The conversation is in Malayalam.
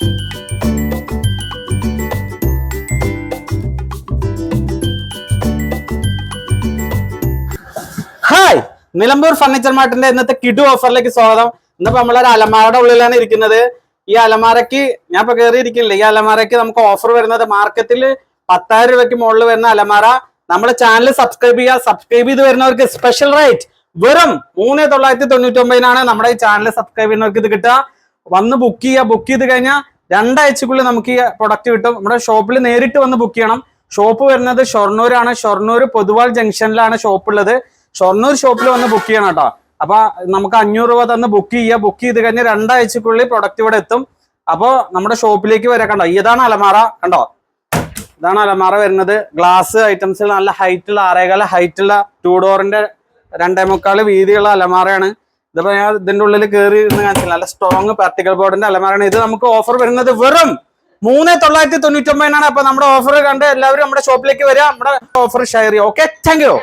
ഹായ് നിലമ്പൂർ ഫർണിച്ചർ മാർട്ടിന്റെ ഇന്നത്തെ കിഡു ഓഫറിലേക്ക് സ്വാഗതം. ഇന്നിപ്പോ ഒരു അലമാരയുടെ ഉള്ളിലാണ് ഇരിക്കുന്നത്. ഈ അലമാരയ്ക്ക് ഞാൻ ഇപ്പൊ കയറി ഇരിക്കില്ല ഈ അലമാരയ്ക്ക് നമുക്ക് ഓഫർ വരുന്നത് മാർക്കറ്റിൽ പത്തായിരം രൂപയ്ക്ക് മുകളിൽ വരുന്ന അലമാര. നമ്മുടെ ചാനൽ സബ്സ്ക്രൈബ് ചെയ്യുക. സബ്സ്ക്രൈബ് ചെയ്ത് വരുന്നവർക്ക് സ്പെഷ്യൽ റേറ്റ് വെറും മൂന്ന് തൊള്ളായിരത്തി തൊണ്ണൂറ്റി ഒമ്പതിനാണ് നമ്മുടെ ഈ ചാനൽ സബ്സ്ക്രൈബ് ചെയ്യുന്നവർക്ക് ഇത് കിട്ടുക. വന്ന് ബുക്ക് ചെയ്യുക ബുക്ക് ചെയ്ത് കഴിഞ്ഞാൽ രണ്ടാഴ്ചക്കുള്ളിൽ നമുക്ക് ഈ പ്രൊഡക്റ്റ് കിട്ടും. നമ്മുടെ ഷോപ്പിൽ നേരിട്ട് വന്ന് ബുക്ക് ചെയ്യണം. ഷോപ്പ് വരുന്നത് ഷൊർണൂരാണ്. ഷൊർണൂർ പൊതുവാൾ ജംഗ്ഷനിലാണ് ഷോപ്പ് ഉള്ളത്. ഷൊർണൂർ ഷോപ്പിൽ വന്ന് ബുക്ക് ചെയ്യണം കേട്ടോ. അപ്പൊ നമുക്ക് അഞ്ഞൂറ് രൂപ തന്ന് ബുക്ക് ചെയ്യുക. ബുക്ക് ചെയ്ത് കഴിഞ്ഞ് രണ്ടാഴ്ചക്കുള്ളിൽ പ്രൊഡക്റ്റ് ഇവിടെ എത്തും. അപ്പോ നമ്മുടെ ഷോപ്പിലേക്ക് വരാം. കണ്ടോ? ഇതാണ് അലമാറ. കണ്ടോ? ഇതാണ് അലമാറ വരുന്നത്. ഗ്ലാസ് ഐറ്റംസിൽ നല്ല ഹൈറ്റുള്ള ആറേകാല ഹൈറ്റുള്ള ടൂ ഡോറിന്റെ രണ്ടേ മുക്കാൽ വീതിയുള്ള അലമാറയാണ്. ഇതിപ്പോ ഞാൻ ഇതിന്റെ ഉള്ളിൽ കയറി ഇരുന്ന് കാണിച്ചില്ല. നല്ല സ്ട്രോങ് പാർട്ടിക്കൽ ബോർഡിന്റെ അലമാരാണ് ഇത് നമുക്ക് ഓഫർ വരുന്നത് വെറും മൂന്ന് തൊള്ളായിരത്തി തൊണ്ണൂറ്റി ഒമ്പതിനാണ്. അപ്പൊ നമ്മുടെ ഓഫർ കണ്ട് എല്ലാവരും നമ്മുടെ ഷോപ്പിലേക്ക് വരിക നമ്മുടെ ഓഫർ ഷെയർ ചെയ്യുക ഓക്കെ താങ്ക് യു